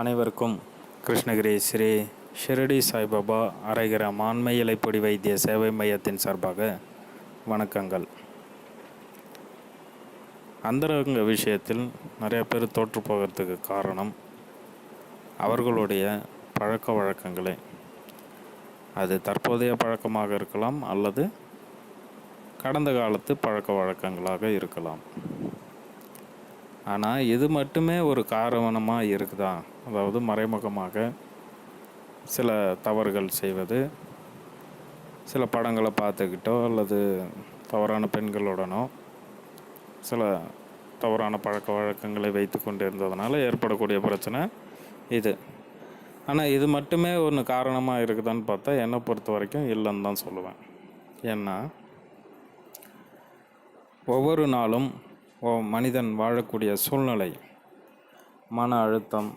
அனைவருக்கும் கிருஷ்ணகிரி ஸ்ரீ ஷிரடி சாய்பாபா அரைகிற ஆண்மை இலைப்பொடி வைத்திய சேவை மையத்தின் சார்பாக வணக்கங்கள். அந்தரங்க விஷயத்தில் நிறைய பேர் தோற்று போகிறதுக்கு காரணம் அவர்களுடைய பழக்க வழக்கங்களே. அது தற்போதைய பழக்கமாக இருக்கலாம் அல்லது கடந்த காலத்து பழக்க வழக்கங்களாக இருக்கலாம். ஆனால் இது மட்டுமே ஒரு காரணமாக இருக்குதா? அதாவது மறைமுகமாக சில தவறுகள் செய்வது சில படங்களை பார்த்துக்கிட்டோ அல்லது தவறான பெண்களுடனோ சில தவறான பழக்க வழக்கங்களை வைத்து கொண்டு இருந்ததுனால ஏற்படக்கூடிய பிரச்சனை இது. ஆனால் இது மட்டுமே ஒன்று காரணமாக இருக்குதான்னு பார்த்தா என்னை பொறுத்த வரைக்கும் இல்லைன்னு தான் சொல்லுவேன். ஏன்னா ஒவ்வொரு நாளும் மனிதன் வாழக்கூடிய சூழ்நிலை மன அழுத்தம்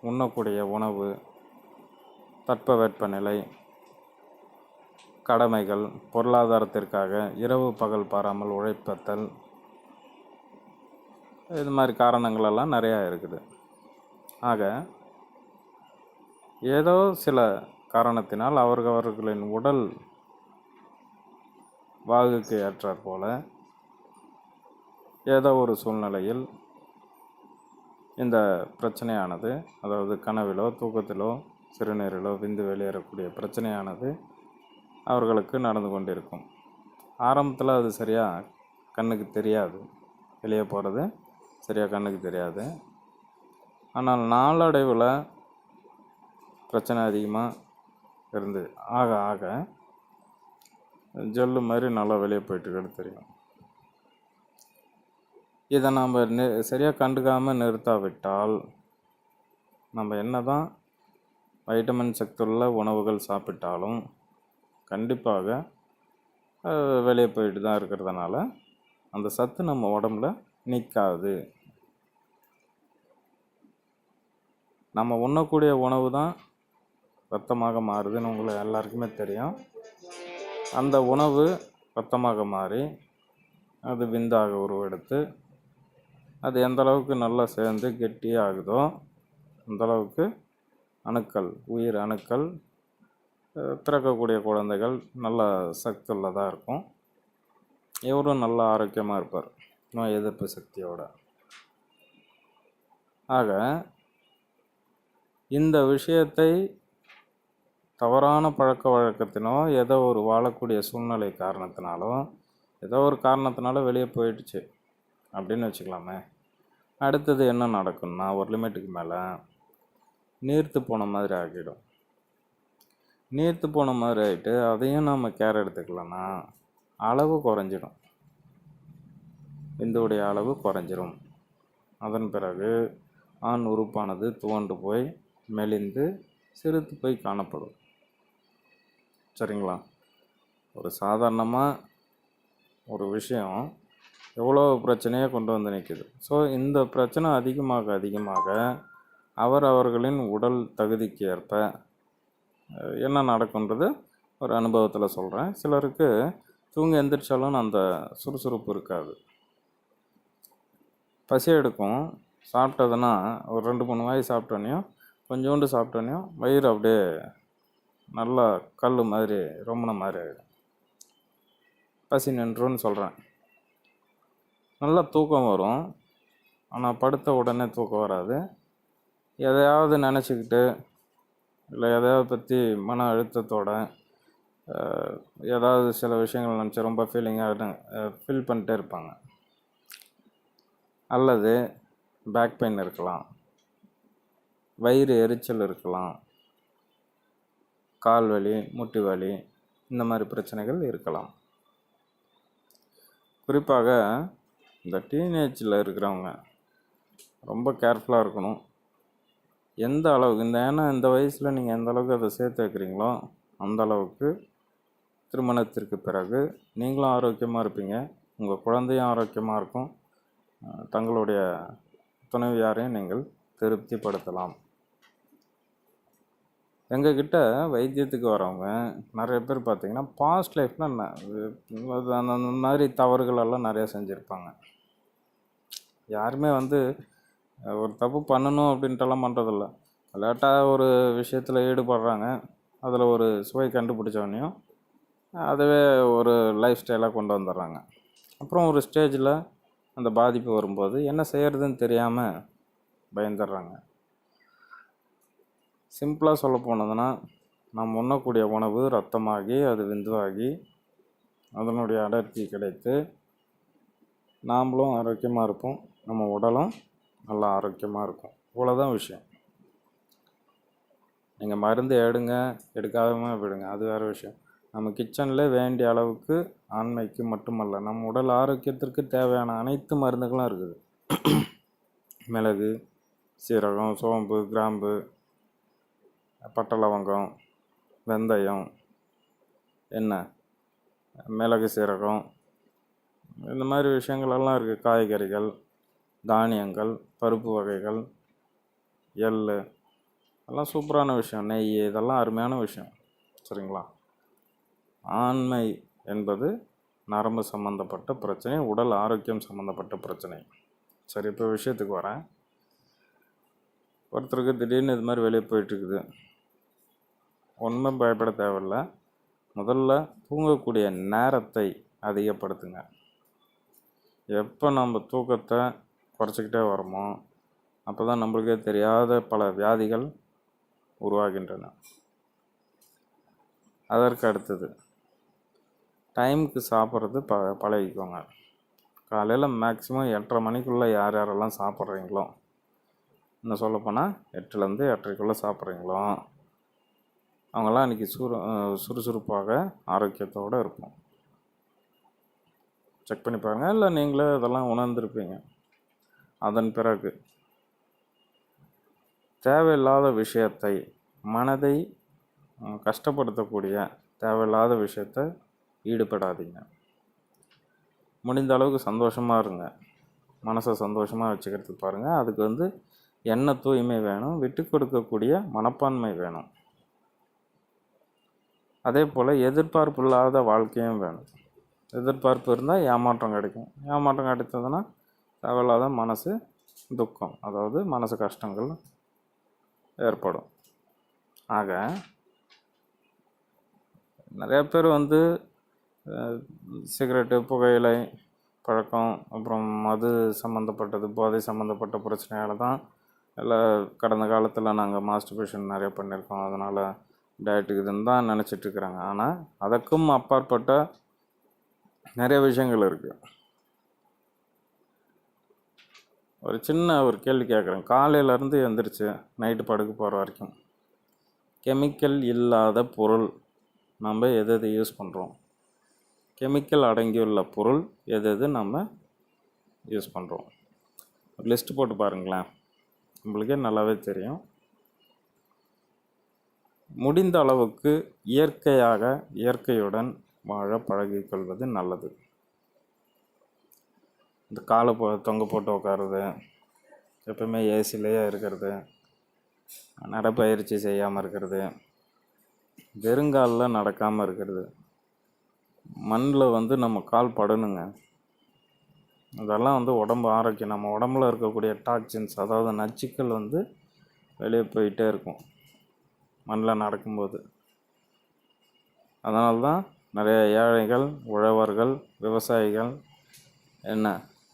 உண்ணக்கூடிய உணவு தட்பவெப்பநிலை கடமைகள் பொருளாதாரத்திற்காக இரவு பகல் பாராமல் உழைப்பத்தல் இது மாதிரி காரணங்களெல்லாம் நிறையா இருக்குது. ஆக ஏதோ சில காரணத்தினால் அவர்கள் அவர்களின் உடல் வாகுக்கு ஏற்றாற் போல ஏதோ ஒரு சூழ்நிலையில் இந்த பிரச்சனையானது அதாவது கனவிலோ தூக்கத்திலோ சிறுநீரிலோ விந்து வெளியேறக்கூடிய பிரச்சனையானது அவர்களுக்கு நடந்து கொண்டிருக்கும். ஆரம்பத்தில் அது சரியாக கண்ணுக்கு தெரியாது. வெளியே போகிறது சரியாக கண்ணுக்கு தெரியாது. ஆனால் நாளடைவில் பிரச்சனை அதிகமாக இருந்து ஆக ஆக ஜல்லு மாதிரி நல்லா வெளியே போயிட்டுருக்கிறது தெரியும். இதை நாம் நி சரியாக கண்டுக்காமல் நிறுத்தாவிட்டால் நம்ம என்ன தான் வைட்டமின் சத்துள்ள உணவுகள் சாப்பிட்டாலும் கண்டிப்பாக வெளியே போயிட்டு தான் இருக்கிறதுனால அந்த சத்து நம்ம உடம்புல நிற்காது நம்ம உண்ணக்கூடிய உணவு தான் ரத்தமாக மாறுதுன்னு உங்களுக்கு எல்லாருக்குமே தெரியும். அந்த உணவு ரத்தமாக மாறி அது விந்தாக உருவெடுத்து அது எந்த அளவுக்கு நல்லா சேர்ந்து கெட்டியாகுதோ அந்தளவுக்கு அணுக்கள் உயிர் அணுக்கள் திறக்கக்கூடிய பிறக்கக்கூடிய குழந்தைகள் நல்ல சக்தியுள்ளதாக இருக்கும். இவரும் நல்ல ஆரோக்கியமாக இருப்பார் நோய் எதிர்ப்பு சக்தியோட. ஆக இந்த விஷயத்தை தவறான பழக்க வழக்கத்தினோ ஏதோ ஒரு வாழக்கூடிய சூழ்நிலை காரணத்தினாலும் ஏதோ ஒரு காரணத்தினால வெளியே போயிடுச்சு. அப்படின்னு வச்சுக்கலாமே. அடுத்தது என்ன நடக்கும்னா ஒரு லிமிட்டுக்கு மேலே நீர்த்து போன மாதிரி ஆகிடும். நீர்த்து போன மாதிரி ஆகிட்டு அதையும் நம்ம கேர் எடுத்துக்கலன்னா அளவு குறைஞ்சிடும். விந்துவுடைய அளவு குறைஞ்சிரும். அதன் பிறகு ஆண் உறுப்பானது துவண்டு போய் மெலிந்து சிறுத்து போய் காணப்படும். சரிங்களா? ஒரு சாதாரணமாக ஒரு விஷயம் எவ்வளோ பிரச்சனையை கொண்டு வந்து நிற்கிது ஸோ இந்த பிரச்சனை அதிகமாக அதிகமாக அவர் அவர்களின் உடல் தகுதிக்கு ஏற்ப என்ன நடக்குன்றது ஒரு அனுபவத்தில் சொல்கிறேன் சிலருக்கு தூங்கி எந்திரிச்சாலும் அந்த சுறுசுறுப்பு இருக்காது. பசி எடுக்கும். சாப்பிட்டதுன்னா ஒரு ரெண்டு மூணு வாய் சாப்பிட்டோன்னையும் கொஞ்சோண்டு சாப்பிட்டோன்னையும் வயிறு அப்படியே நல்லா கல் மாதிரி ரொம்பின மாதிரி ஆகிடும் பசி நின்றுன்னு சொல்கிறேன் நல்லா தூக்கம் வரும். ஆனால் படுத்த உடனே தூக்கம் வராது. எதையாவது நினச்சிக்கிட்டு இல்லை எதையாவது பற்றி மன அழுத்தத்தோட ஏதாவது சில விஷயங்கள் நினச்சி ரொம்ப ஃபீலிங்காக ஃபீல் பண்ணிட்டே இருப்பாங்க. அல்லது பேக் பெயின் இருக்கலாம். வயிறு எரிச்சல் இருக்கலாம். கால் வலி முட்டி வலி இந்த மாதிரி பிரச்சனைகள் இருக்கலாம். குறிப்பாக இந்த டீனேஜில் இருக்கிறவங்க ரொம்ப கேர்ஃபுல்லாக இருக்கணும். எந்த அளவுக்கு இந்த ஏன்னா இந்த வயசில் நீங்கள் எந்த அளவுக்கு அதை சேர்த்து வைக்கிறீங்களோ அந்த அளவுக்கு திருமணத்திற்கு பிறகு நீங்களும் ஆரோக்கியமாக இருப்பீங்க. உங்கள் குழந்தையும் ஆரோக்கியமாக இருக்கும். தங்களுடைய துணைவியாரையும் நீங்கள் திருப்திப்படுத்தலாம். எங்ககிட்ட வைத்தியத்துக்கு வரவங்க நிறைய பேர் பார்த்தீங்கன்னா பாஸ்ட் லைஃப்பில் அந்த அந்த மாதிரி தவறுகள் எல்லாம் செஞ்சுருப்பாங்க. யாருமே வந்து ஒரு தப்பு பண்ணணும் அப்படின்ட்டுலாம் பண்ணுறதில்ல லேட்டாக ஒரு விஷயத்தில் ஈடுபடுறாங்க. அதில் ஒரு சுவை கண்டுபிடிச்சோடனையும் அதுவே ஒரு லைஃப் ஸ்டைலாக கொண்டு வந்துடுறாங்க. அப்புறம் ஒரு ஸ்டேஜில் அந்த பாதிப்பு வரும்போது என்ன செய்கிறதுன்னு தெரியாமல் பயந்துடுறாங்க. சிம்பிளாக சொல்ல போனதுன்னா நாம் உண்ணக்கூடிய உணவு ரத்தமாகி அது விந்துவாகி அதனுடைய அடர்த்தி கிடைத்து நாம்ளும் ஆரோக்கியமாக இருப்போம். நம்ம உடலும் நல்லா ஆரோக்கியமாக இருக்கும். இவ்வளோதான் விஷயம். நீங்கள் மருந்து எடுங்க எடுக்காம விடுங்க. அது வேறு விஷயம். நம்ம கிச்சனில் வேண்டிய அளவுக்கு ஆண்மைக்கு மட்டுமல்ல நம்ம உடல் ஆரோக்கியத்திற்கு தேவையான அனைத்து மருந்துகளும் இருக்குது. மிளகு சீரகம் சோம்பு கிராம்பு பட்டை லவங்கம் வெந்தயம் என்ன மிளகு சீரகம் இந்த மாதிரி விஷயங்களெல்லாம் இருக்குது காய்கறிகள் தானியங்கள் பருப்பு வகைகள் எள் எல்லாம் சூப்பரான விஷயம். நெய் இதெல்லாம் அருமையான விஷயம். சரிங்களா? ஆண்மை என்பது நரம்பு சம்மந்தப்பட்ட பிரச்சனை உடல் ஆரோக்கியம் சம்மந்தப்பட்ட பிரச்சனை. சரி இப்போ விஷயத்துக்கு வரேன். ஒருத்தருக்கு திடீர்னு இது மாதிரி வெளியே போயிட்டுருக்குது. ஒன்றும் பயப்பட தேவையில்ல. முதல்ல தூங்கக்கூடிய நேரத்தை அதிகப்படுத்துங்க. எப்போ நம்ம தூக்கத்தை குறைச்சிக்கிட்டே வரமோ? அப்போ தான் நம்மளுக்கே தெரியாத பல வியாதிகள் உருவாகின்றன. அதற்கு அடுத்தது டைமுக்கு சாப்பிட்றது ப பழகிக்கோங்க. காலையில் மேக்ஸிமம் எட்டரை மணிக்குள்ளே யார் யாரெல்லாம் சாப்பிட்றீங்களோ இன்னும் சொல்லப்போனால் எட்டுலேருந்து எட்டரைக்குள்ளே சாப்பிட்றீங்களோ அவங்கெல்லாம் அன்றைக்கி சுறு சுறுசுறுப்பாக ஆரோக்கியத்தோடு இருப்போம். செக் பண்ணி பாருங்கள் இல்லை நீங்களே இதெல்லாம் உணர்ந்துருப்பீங்க. அதன் பிறகு. தேவையில்லாத விஷயத்தை மனதை கஷ்டப்படுத்தக்கூடிய தேவையில்லாத விஷயத்தை ஈடுபடாதீங்க. முடிந்த அளவுக்கு சந்தோஷமாக இருங்க. மனசை சந்தோஷமாக வச்சுக்கிறதுக்கு பாருங்கள் அதுக்கு வந்து எண்ண தூய்மை வேணும். விட்டு கொடுக்கக்கூடிய மனப்பான்மை வேணும். அதே போல் எதிர்பார்ப்பு இல்லாத வாழ்க்கையும் வேணும். எதிர்பார்ப்பு இருந்தால் ஏமாற்றம் கிடைக்கும். ஏமாற்றம் கிடைத்ததுன்னா தேவையில்லாத மனசு துக்கம் அதாவது மனசு கஷ்டங்கள் ஏற்படும். ஆக நிறைய பேர் வந்து சிகரெட்டு புகையிலை பழக்கம் அப்புறம் மது சம்மந்தப்பட்டது போதை சம்மந்தப்பட்ட பிரச்சனையால் தான் இல்லை கடந்த காலத்தில் நாங்கள் மாஸ்டர்பேஷன் நிறைய பண்ணியிருக்கோம் அதனால் டயட்டுக்கு இதுன்னு தான் நினச்சிட்ருக்குறாங்க ஆனால் அதற்கும் அப்பாற்பட்ட நிறைய விஷயங்கள் இருக்குது ஒரு சின்ன ஒரு கேள்வி கேட்குறேன். காலையிலேருந்து எழுந்திரிச்சு நைட்டு படுக்க போகிற வரைக்கும் கெமிக்கல் இல்லாத பொருள் நம்ம எது எது யூஸ் பண்ணுறோம் கெமிக்கல் அடங்கியுள்ள பொருள் எது எது நம்ம யூஸ் பண்ணுறோம் ஒரு லிஸ்ட் போட்டு பாருங்களேன். நம்மளுக்கே நல்லாவே தெரியும். முடிந்த அளவுக்கு இயற்கையாக இயற்கையுடன் வாழ பழகிக்கொள்வது நல்லது. இந்த காலை போ தொங்க போட்டு உட்காருறது எப்பவுமே ஏசிலேயே இருக்கிறது. நடைப்பயிற்சி செய்யாமல் இருக்கிறது. வெறுங்காலில் நடக்காமல் இருக்கிறது. மண்ணில் வந்து நம்ம கால் படணுங்க. அதெல்லாம் வந்து உடம்பு ஆரோக்கியம். நம்ம உடம்புல இருக்கக்கூடிய டாக்ஸின்ஸ் அதாவது நச்சுக்கள் வந்து வெளியே போயிட்டே இருக்கும். மண்ணில் நடக்கும்போது. அதனால தான் நிறைய ஏழைகள் உழவர்கள் விவசாயிகள் என்ன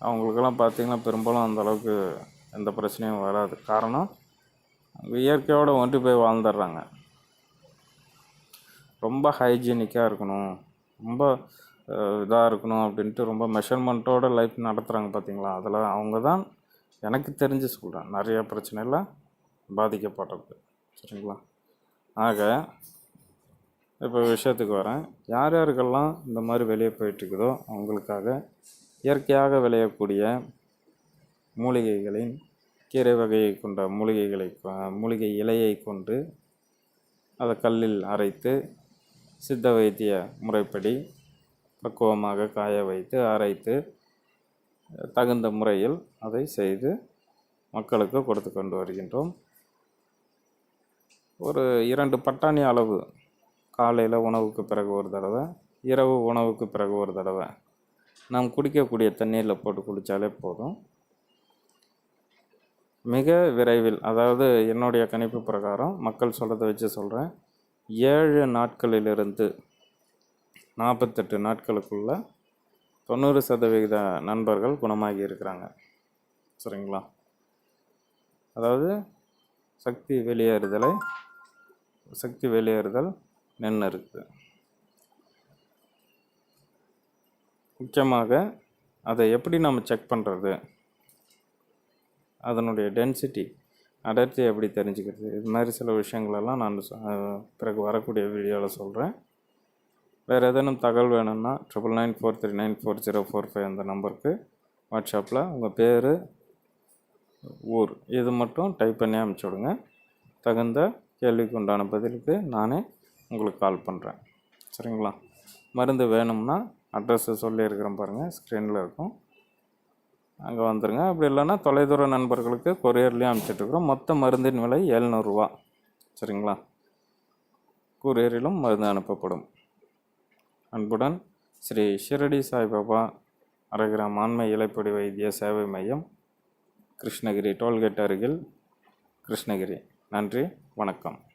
அவங்களுக்கெல்லாம் பார்த்திங்கன்னா பெரும்பாலும் அந்த அளவுக்கு எந்த பிரச்சனையும் வராது. காரணம் இயற்கையோடு ஒன்றி போய் வாழ்ந்துடுறாங்க. ரொம்ப ஹைஜீனிக்காக இருக்கணும். ரொம்ப இதாக இருக்கணும் அப்படின்ட்டு ரொம்ப மெஷர்மெண்ட்டோட லைஃப் நடத்துகிறாங்க பார்த்திங்களா? அதில் அவங்க தான் எனக்கு தெரிஞ்சு சொல்கிறேன் நிறைய பிரச்சனையில் பாதிக்கப்படுறது சரிங்களா? ஆக இப்போ விஷயத்துக்கு வரேன். யார் யாருக்கெல்லாம் இந்த மாதிரி வெளியே போயிட்டுருக்குதோ அவங்களுக்காக இயற்கையாக விளையக்கூடிய மூலிகைகளின் கீரை வகையை கொண்ட மூலிகைகளை மூலிகை இலையை கொண்டு அதை கல்லில் அரைத்து சித்த வைத்திய முறைப்படி பக்குவமாக காய வைத்து அரைத்து தகுந்த முறையில் அதை செய்து மக்களுக்கு கொடுத்து கொண்டு வருகின்றோம். ஒரு இரண்டு பட்டாணி அளவு காலையில் உணவுக்கு பிறகு ஒரு தடவை இரவு உணவுக்கு பிறகு ஒரு தடவை நாம் குடிக்கக்கூடிய தண்ணீரில் போட்டு குடித்தாலே போதும். மிக விரைவில் அதாவது என்னுடைய கணிப்பு பிரகாரம் மக்கள் சொல்கிறத வச்சு சொல்கிறேன் ஏழு நாட்களிலிருந்து நாற்பத்தெட்டு நாட்களுக்குள்ள தொண்ணூறு சதவிகித நண்பர்கள் குணமாகி இருக்கிறாங்க. சரிங்களா? அதாவது சக்தி வெளியேறுதலை சக்தி வெளியேறுதல் நின்று இருக்குது. முக்கியமாக அதை எப்படி நம்ம செக் பண்ணுறது அதனுடைய டென்சிட்டி அடர்த்தி எப்படி தெரிஞ்சுக்கிறது? இது மாதிரி சில விஷயங்களெல்லாம் நான் பிறகு வரக்கூடிய வீடியோவில் சொல்கிறேன் வேறு ஏதேனும் தகவல் வேணும்னா triple nine four three nine four zero four five அந்த நம்பருக்கு வாட்ஸ்அப்பில் உங்கள் பேர் ஊர் இது மட்டும் டைப் பண்ணி அனுப்பிச்சி விடுங்க. தகுந்த கேள்விக்கு உண்டான பதிலுக்கு நானே உங்களுக்கு கால் பண்ணுறேன் சரிங்களா? மருந்து வேணும்னா அட்ரஸை சொல்லியிருக்கிறேன் பாருங்கள் ஸ்க்ரீனில் இருக்கும். அங்கே வந்துடுங்க அப்படி இல்லைன்னா தொலைதூர நண்பர்களுக்கு கொரியர்லேயும் அனுப்பிச்சிட்ருக்குறோம் மொத்த மருந்தின் விலை எழுநூறுவா. சரிங்களா? கொரியரிலும் மருந்து அனுப்பப்படும். அன்புடன் ஸ்ரீ ஷிரடி சாய்பாபா அரகிராம் ஆண்மை இலைப்பொடி வைத்திய சேவை மையம் கிருஷ்ணகிரி டோல்கேட் அருகில். கிருஷ்ணகிரி. நன்றி. வணக்கம்.